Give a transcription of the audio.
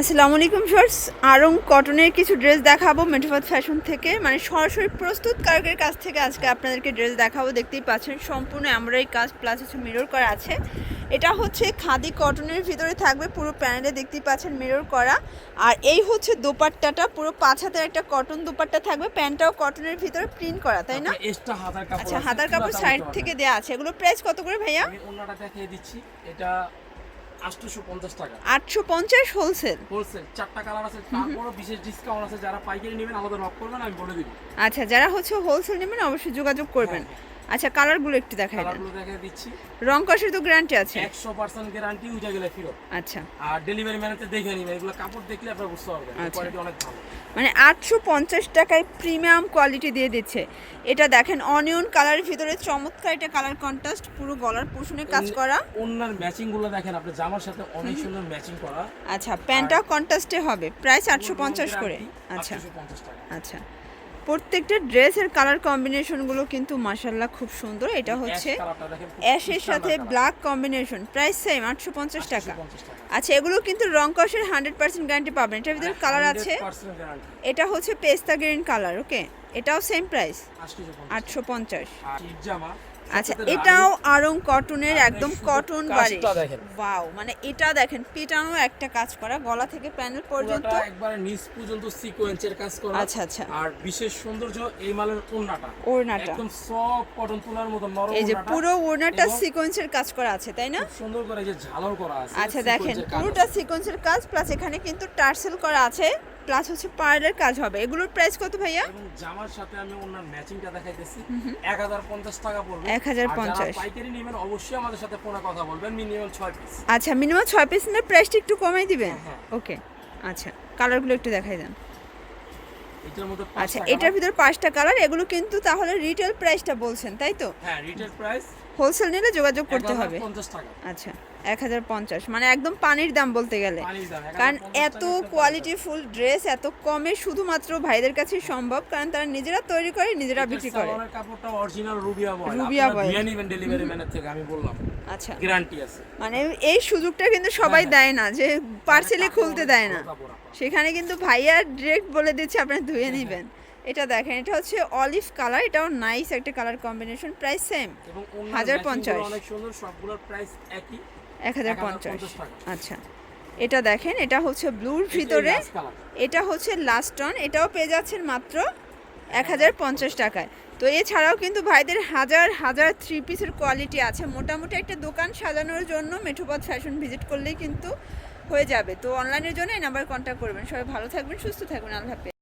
আসসালামু আলাইকুম শর্টস আরং কটনের কিছু ড্রেস দেখাবো মেট্রোপাত ফ্যাশন থেকে। মানে সরাসরি প্রস্তুত কারকের কাছ থেকে আজকে আপনাদেরকে ড্রেস দেখাবো। দেখতেই পাচ্ছেন সম্পূর্ণ এমব্রয়ডারি কাজ প্লাস হচ্ছে মিরর করা আছে। এটা হচ্ছে খাদি কটনের ভিতরে থাকবে পুরো প্যানেলে দেখতেই পাচ্ছেন মিরর করা। আর এই হচ্ছে দোপাট্টাটা পুরো পাঁচ হাতের একটা কটন দোপাট্টা থাকবে। প্যান্টটাও কটনের ভিতরে প্রিন্ট করা তাই না? আচ্ছা হাতার কাপড় সাইড থেকে দেওয়া আছে। এগুলো প্রাইস কত করে ভাইয়া? দেখিয়ে দিচ্ছি। এটা 850 টাকা। আটশো পঞ্চাশ হোলসেল হোলসেল চারটা কালার আছে তারপরও বিশেষ ডিসকাউন্ট আছে যারা পাইকারি নেবেন আমাদের নক করবেন আমি বলে দিব। আচ্ছা যারা হচ্ছে হোলসেল নেবেন অবশ্যই যোগাযোগ করবেন। আচ্ছা কালারগুলো একটু দেখাই দেন। দেখিয়ে দিচ্ছি। রং কষের তো গ্যারান্টি আছে। 100% গ্যারান্টি উঠে গেলে ফেরত। আচ্ছা। আর ডেলিভারি ম্যানেতে দেখে নিবেন এগুলো কাপড় দেখলে আপনারা বুঝতে পারবেন আচ্ছা। কোয়ালিটি অনেক ভালো। মানে আটশো পঞ্চাশ টাকায় প্রিমিয়াম কোয়ালিটি দিয়ে দিচ্ছে। এটা দেখেন অনিয়ন কালারের ভিতরে চমৎকার এটা কালার কন্ট্রাস্ট পুরো গলার পোষণে কাজ করা। ওনার ম্যাচিংগুলো দেখেন আপনি জামার সাথে অনেক সুন্দর ম্যাচিং করা। আচ্ছা প্যান্টটা কন্ট্রাস্টে হবে প্রাইস আটশো পঞ্চাশ করে। আচ্ছা। 850 টাকা। আচ্ছা। প্রত্যেকটা ড্রেসের কালার কম্বিনেশনগুলো কিন্তু মাসাল্লাহ খুব সুন্দর। এটা হচ্ছে অ্যাশের সাথে ব্ল্যাক কম্বিনেশন। প্রাইস সেম আটশো পঞ্চাশ টাকা। আচ্ছা এগুলো কিন্তু রং কষের হান্ড্রেড পার্সেন্ট গ্যারান্টি পাবেন। এটার ভিতরে কালার আছে। এটা হচ্ছে পেস্তা গ্রিন কালার ওকে? এটাও সেম প্রাইস। আটশো পঞ্চাশ আচ্ছা এটাও আরং কটনের একদম কটন বাড়ি ওয়াও মানে এটা দেখেন পিটানো একটা কাজ করা গলা থেকে প্যানেল পর্যন্ত। একবারে নিচ পর্যন্ত সিকোয়েন্সের কাজ করা। আচ্ছা আচ্ছা। আর বিশেষ সৌন্দর্য এই মালের ওড়নাটা। ওড়নাটা। একদম সফট কটন তুলার মতো নরম এই যে পুরো ওড়নাটা সিকোয়েন্সের কাজ করা আছে তাই না? সুন্দর করে যে ঝালর করা আছে আচ্ছা দেখেন পুরোটা সিকোয়েন্সের কাজ প্লাস এখানে কিন্তু টার্সেল করা আছে। প্লাস হচ্ছে পার্লের কাজ হবে। এগুলোর প্রাইস কত ভাইয়া? জামার সাথে আমি ওনার ম্যাচিংটা দেখাইতেছি। 1050 টাকা পড়বে। 1050 আর যারা পাইকারি নেবেন অবশ্যই আমাদের সাথে ফোনে কথা বলবেন মিনিমাম 6 পিস আচ্ছা মিনিমাম 6 পিস নিলে প্রাইসটা একটু কমাই দিবেন? হ্যাঁ। ওকে আচ্ছা কালারগুলো একটু দেখাই দেন। আচ্ছা এটার। ভিতর পাঁচটা কালার এগুলো কিন্তু তাহলে রিটেল প্রাইসটা বলছেন তাই তো? হ্যাঁ রিটেল প্রাইস হোলসেল নিলে যোগাযোগ করতে হবে। আচ্ছা এক হাজার পঞ্চাশ মানে একদম পানির দাম বলতে গেলে। কারণ এত কোয়ালিটি ফুল ড্রেস এত কমে শুধুমাত্র ভাইদের কাছেই সম্ভব কারণ তারা নিজেরা তৈরি করে নিজেরা বিক্রি করে। কাপড়টা অরিজিনাল রুবিয়া বয় রুবিয়া ডেলিভারি ম্যানের থেকে আমি বললাম। আচ্ছা। গ্যারান্টি আছে। মানে এই সুযোগটা কিন্তু সবাই হ্যাঁ, দেয় না যে পার্সেলে খুলতে দেয় না। সেখানে কিন্তু ভাইয়া ডিরেক্ট বলে দিচ্ছে আপনারা ধুয়ে হ্যাঁ, নেবেন। এটা দেখেন এটা হচ্ছে অলিভ কালার এটাও নাইস একটা কালার কম্বিনেশন প্রাইস সেম হাজার পঞ্চাশ। অনেক সুন্দর সবগুলোর প্রাইস একই। এক হাজার পঞ্চাশ। আচ্ছা। এটা দেখেন এটা হচ্ছে ব্লুর ভিতরে এটা হচ্ছে লাস্ট টন এটাও পেয়ে যাচ্ছেন মাত্র এক হাজার পঞ্চাশ টাকায়। তো এছাড়াও কিন্তু ভাইদের হাজার হাজার থ্রি পিসের কোয়ালিটি আছে। মোটামুটি একটা দোকান সাজানোর জন্য মেঠোপথ ফ্যাশন ভিজিট করলেই কিন্তু হয়ে যাবে। তো অনলাইনের জন্য এই নাম্বার কন্ট্যাক্ট করবেন। সবাই ভালো থাকবেন, সুস্থ থাকবেন। আল্লাহ